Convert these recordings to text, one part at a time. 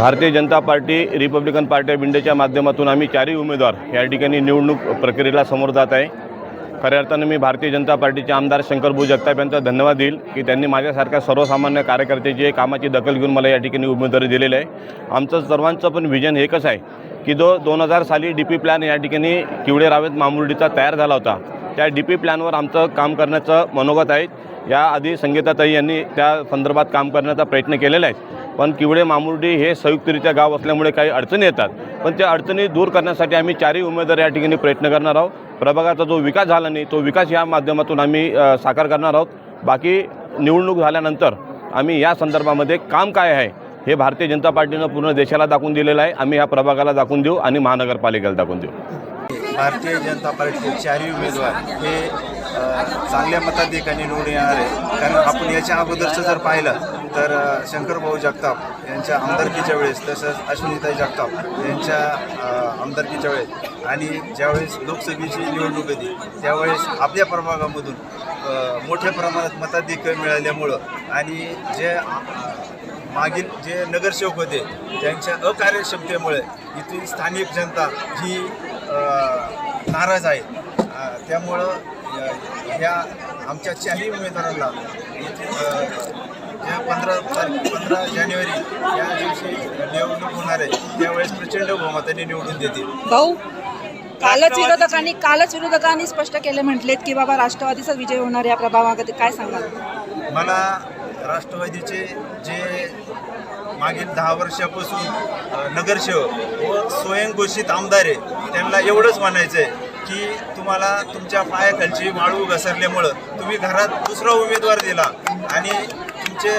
Bharatiya Janata party Republican party of इंडियाच्या माध्यमातून आम्ही चारही उमेदवार या ठिकाणी निवडणूक प्रक्रियेला समोर जात आहे. खऱ्या अर्थानं मी भारतीय जनता पार्टीचे आमदार शंकरभाऊ जगताप यांचा धन्यवाद देईल की त्यांनी माझ्यासारख्या सर्वसामान्य कार्यकर्त्याची कामाची दखल घेऊन मला या ठिकाणी उमेदवारी दिलेली आहे. आमचं सर्वांचं पण विजन एकच आहे की जो दोन हजार साली डी पी प्लॅन या ठिकाणी किवडे रावेत मामुर्डीचा तयार झाला होता त्या डी पी प्लॅनवर आमचं काम करण्याचं मनोगत आहे. याआधी संगीताताई यांनी त्या संदर्भात काम करण्याचा प्रयत्न केलेला आहे. पण किवडे मामुर्डी हे संयुक्तरित्या गाव असल्यामुळे काही अडचणी येतात. पण त्या अडचणी दूर करण्यासाठी आम्ही चारही उमेदवार या ठिकाणी प्रयत्न करणार आहोत. प्रभागाचा जो विकास झाला नाही तो विकास या माध्यमातून आम्ही साकार करणार आहोत. बाकी निवडणूक झाल्यानंतर आम्ही या संदर्भामध्ये काम काय आहे हे भारतीय जनता पार्टीनं पूर्ण देशाला दाखवून दिलेलं आहे. आम्ही ह्या प्रभागाला दाखवून देऊ आणि महानगरपालिकेला दाखवून देऊ. भारतीय जनता पार्टीचे चारही उमेदवार हे चांगल्या मताधिकाने निवडून येणार आहे कारण आपण याच्या अगोदरचं जर पाहिलं तर शंकरभाऊ जगताप यांच्या आमदारकीच्या वेळेस तसंच अश्विनीताई जगताप यांच्या आमदारकीच्या वेळेस आणि ज्यावेळेस लोकसभेची निवडणूक होती त्यावेळेस आपल्या प्रभागामधून मोठ्या प्रमाणात मताधिक्य मिळाल्यामुळं आणि जे मागील जे नगरसेवक होते त्यांच्या अकार्यक्षमतेमुळे इथली स्थानिक जनता ही नाराज आहे. अ, त्यामुळं ह्या आमच्या चारही उमेदवारांना ज्या पंधरा तारीख पंधरा जानेवारी या दिवशी निवडणूक होणार आहे त्यावेळेस प्रचंड बहुमताने निवडून देतील. भाऊ कालच विरोधकांनी कालच विरोधकांनी स्पष्ट केले म्हटलेत की बाबा राष्ट्रवादीचा विजय होणार या प्रभागामध्ये काय सांगाल? मला राष्ट्रवादीचे जे मागील दहा वर्षापासून नगरसेवक व स्वयंघोषित आमदार आहे त्यांना एवढंच म्हणायचं आहे की तुम्हाला तुमच्या पायाखालची वाळू घसरल्यामुळं तुम्ही घरात दुसरा उमेदवार दिला आणि तुमचे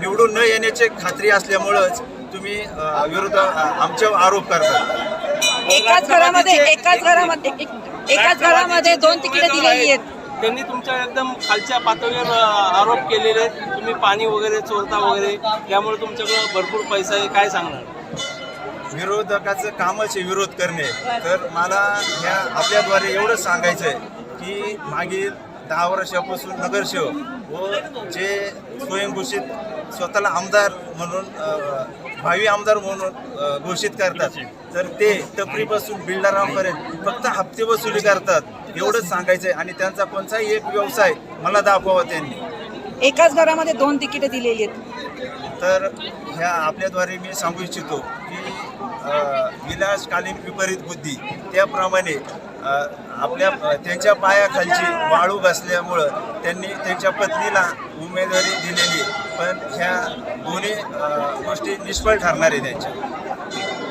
निवडून न येण्याची खात्री असल्यामुळंच तुम्ही विरुद्ध विरोध आमच्यावर आरोप करता. एकाच घरामध्ये एकाच घरामध्ये एकाच घरामध्ये दोन तिकीट दिलेली आहेत. त्यांनी तुमच्या एकदम खालच्या पातळीवर आरोप केलेले आहेत. तुम्ही पाणी वगैरे चोरता वगैरे त्यामुळे तुमच्याकडं भरपूर पैसा आहे. काय सांगणार? विरोधकाचं कामच आहे विरोध करणे. तर मला ह्या आपल्याद्वारे एवढंच सांगायचं आहे की मागील दहा वर्षापासून नगरसेवक व जे स्वयंघोषित स्वतःला आमदार म्हणून भावी आमदार म्हणून घोषित करतात. तर ते टपरीपासून बिल्डरांपर्यंत फक्त हप्ते वसुली करतात एवढंच सांगायचं आहे आणि त्यांचा कोणताही एक व्यवसाय मला दाखवावा त्यांनी. एकाच घरामध्ये दोन तिकीटे दिलेली आहेत. तर ह्या आपल्याद्वारे मी सांगू इच्छितो की अ, विनाशकालीन विपरीत बुद्धी त्याप्रमाणे आपल्या त्यांच्या पायाखालची वाळू घासल्यामुळं त्यांनी त्यांच्या पत्नीला उमेदवारी दिलेली पण ह्या दोन्ही गोष्टी निष्फळ ठरणार आहे त्यांच्या.